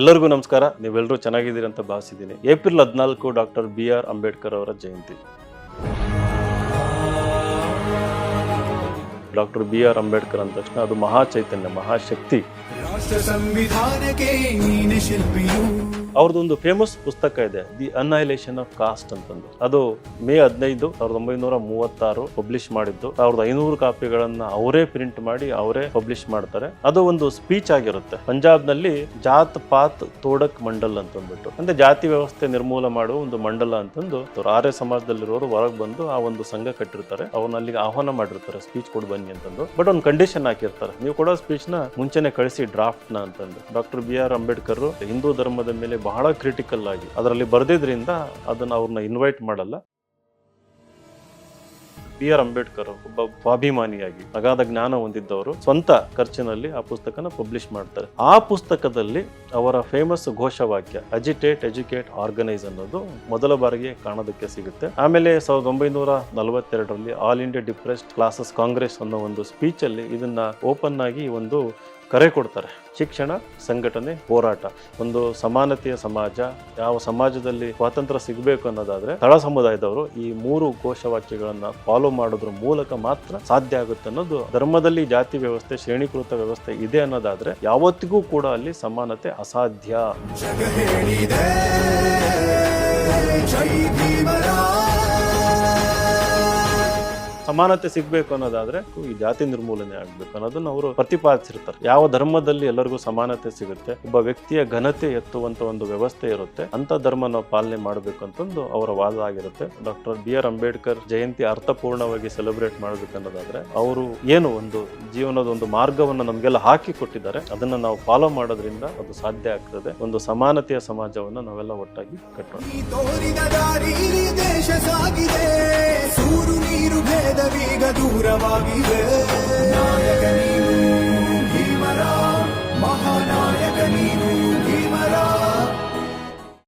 ಎಲ್ಲರಿಗೂ ನಮಸ್ಕಾರ. ನೀವೆಲ್ಲರೂ ಚೆನ್ನಾಗಿದ್ದೀರಿ ಅಂತ ಭಾವಿಸಿದ್ದೀನಿ. ಏಪ್ರಿಲ್ ಹದಿನಾಲ್ಕು ಡಾಕ್ಟರ್ ಬಿ ಆರ್ ಅಂಬೇಡ್ಕರ್ ಅವರ ಜಯಂತಿ. ಡಾಕ್ಟರ್ ಬಿ ಆರ್ ಅಂಬೇಡ್ಕರ್ ಅಂದ ತಕ್ಷಣ ಅದು ಮಹಾ ಚೈತನ್ಯ ಮಹಾಶಕ್ತಿ ಸಂವಿಧಾನಕ್ಕೆ ಅವ್ರದ್ದೊಂದು ಫೇಮಸ್ ಪುಸ್ತಕ ಇದೆ ದಿ ಅನ್ಹೈಲೇಷನ್ ಆಫ್ ಕಾಸ್ಟ್ ಅಂತಂದು. ಅದು ಮೇ ಹದಿನೈದು, ಸಾವಿರದ ಒಂಬೈನೂರ ಮೂವತ್ತಾರು ಪಬ್ಲಿಷ್ ಮಾಡಿದ್ದು. ಸಾವಿರದ ಐನೂರು ಕಾಪಿಗಳನ್ನ ಅವರೇ ಪ್ರಿಂಟ್ ಮಾಡಿ ಅವರೇ ಪಬ್ಲಿಷ್ ಮಾಡ್ತಾರೆ. ಅದು ಒಂದು ಸ್ಪೀಚ್ ಆಗಿರುತ್ತೆ. ಪಂಜಾಬ್ನಲ್ಲಿ ಜಾತ್ ಪಾತ್ ತೋಡಕ್ ಮಂಡಲ್ ಅಂತಂದ್ಬಿಟ್ಟು. ಅಂದ್ರೆ ಜಾತಿ ವ್ಯವಸ್ಥೆ ನಿರ್ಮೂಲ ಮಾಡುವ ಒಂದು ಮಂಡಲ ಅಂತಂದು ಆರ್ಯ ಸಮಾಜದಲ್ಲಿರೋರು ಹೊರಗೆ ಬಂದು ಆ ಒಂದು ಸಂಘ ಕಟ್ಟಿರ್ತಾರೆ. ಅವ್ರನ್ನ ಅಲ್ಲಿಗೆ ಆಹ್ವಾನ ಮಾಡಿರ್ತಾರೆ ಸ್ಪೀಚ್ ಕೊಡ್ ಬನ್ನಿ ಅಂತಂದು. ಬಟ್ ಒಂದು ಕಂಡೀಷನ್ ಹಾಕಿರ್ತಾರೆ. ನೀವು ಕೊಡೋ ಸ್ಪೀಚ್ನ ಮುಂಚೆನೆ ಕಳಿಸಿ ಡ್ರಾಫ್ಟ್ನ ಅಂತಂದು. Doctor B R Ambedkar Hindu ಧರ್ಮದ ಮೇಲೆ ಬಹಳ ಕ್ರಿಟಿಕಲ್ ಆಗಿ, ಅದರಲ್ಲಿ ಬರೆದಿದ್ರಿಂದ ಅದನ್ನು ಅವ್ರನ್ನ ಇನ್ವೈಟ್ ಮಾಡಲ್ಲ. ಬಿ ಆರ್ ಅಂಬೇಡ್ಕರ್ ಒಬ್ಬ ಸ್ವಾಭಿಮಾನಿಯಾಗಿ, ಅಗಾಧ ಜ್ಞಾನ ಹೊಂದಿದ್ದವರು ಸ್ವಂತ ಖರ್ಚಿನಲ್ಲಿ ಆ ಪುಸ್ತಕನ ಪಬ್ಲಿಷ್ ಮಾಡ್ತಾರೆ. ಆ ಪುಸ್ತಕದಲ್ಲಿ ಅವರ ಫೇಮಸ್ ಘೋಷವಾಕ್ಯ ಅಜಿಟೇಟ್ ಎಜುಕೇಟ್ ಆರ್ಗನೈಸ್ ಅನ್ನೋದು ಮೊದಲ ಬಾರಿಗೆ ಕಾಣೋದಕ್ಕೆ ಸಿಗುತ್ತೆ. ಆಮೇಲೆ ಸಾವಿರದ ಒಂಬೈನೂರ ನಲವತ್ತೆರಡರಲ್ಲಿ all India depressed classes Congress ಅನ್ನೋ ಒಂದು ಸ್ಪೀಚ್ ಅಲ್ಲಿ ಇದನ್ನ ಓಪನ್ ಆಗಿ ಒಂದು ಕರೆ ಕೊಡ್ತಾರೆ. ಶಿಕ್ಷಣ ಸಂಘಟನೆ, ಹೋರಾಟ. ಒಂದು ಸಮಾನತೆಯ ಸಮಾಜ, ಯಾವ ಸಮಾಜದಲ್ಲಿ ಸ್ವಾತಂತ್ರ್ಯ ಸಿಗಬೇಕು ಅನ್ನೋದಾದ್ರೆ ತಳ ಸಮುದಾಯದವರು ಈ ಮೂರು ಘೋಷವಾಕ್ಯಗಳನ್ನ ಫಾಲೋ ಮಾಡೋದ್ರ ಮೂಲಕ ಮಾತ್ರ ಸಾಧ್ಯ ಆಗುತ್ತೆ ಅನ್ನೋದು ಧರ್ಮದಲ್ಲಿ ಜಾತಿ ವ್ಯವಸ್ಥೆ, ಶ್ರೇಣೀಕೃತ ವ್ಯವಸ್ಥೆ ಇದೆ ಅನ್ನೋದಾದ್ರೆ ಯಾವತ್ತಿಗೂ ಕೂಡ ಅಲ್ಲಿ ಸಮಾನತೆ ಅಸಾಧ್ಯ. ಸಮಾನತೆ ಸಿಗ್ಬೇಕು ಅನ್ನೋದಾದ್ರೆ ಈ ಜಾತಿ ನಿರ್ಮೂಲನೆ ಆಗ್ಬೇಕು ಅನ್ನೋದನ್ನ ಅವರು ಪ್ರತಿಪಾದಿಸಿರ್ತಾರೆ. ಯಾವ ಧರ್ಮದಲ್ಲಿ ಎಲ್ಲರಿಗೂ ಸಮಾನತೆ ಸಿಗುತ್ತೆ, ಒಬ್ಬ ವ್ಯಕ್ತಿಯ ಘನತೆ ಎತ್ತುವಂತ ಒಂದು ವ್ಯವಸ್ಥೆ ಇರುತ್ತೆ, ಅಂತ ಧರ್ಮ ನಾವು ಪಾಲನೆ ಮಾಡಬೇಕು ಅಂತಂದು ಅವರ ವಾದ ಆಗಿರುತ್ತೆ. ಡಾಕ್ಟರ್ ಬಿ ಆರ್ ಅಂಬೇಡ್ಕರ್ ಜಯಂತಿ ಅರ್ಥಪೂರ್ಣವಾಗಿ ಸೆಲೆಬ್ರೇಟ್ ಮಾಡ್ಬೇಕು ಅನ್ನೋದಾದ್ರೆ ಅವರು ಏನು ಒಂದು ಜೀವನದ ಒಂದು ಮಾರ್ಗವನ್ನು ನಮಗೆಲ್ಲ ಹಾಕಿ ಕೊಟ್ಟಿದ್ದಾರೆ, ಅದನ್ನ ನಾವು ಫಾಲೋ ಮಾಡೋದ್ರಿಂದ ಅದು ಸಾಧ್ಯ ಆಗ್ತದೆ. ಒಂದು ಸಮಾನತೆಯ ಸಮಾಜವನ್ನು ನಾವೆಲ್ಲ ಒಟ್ಟಾಗಿ ಕಟ್ಟೋಣ ದೂರವಾಗಿದೆ ನಾಯಕ ನೀ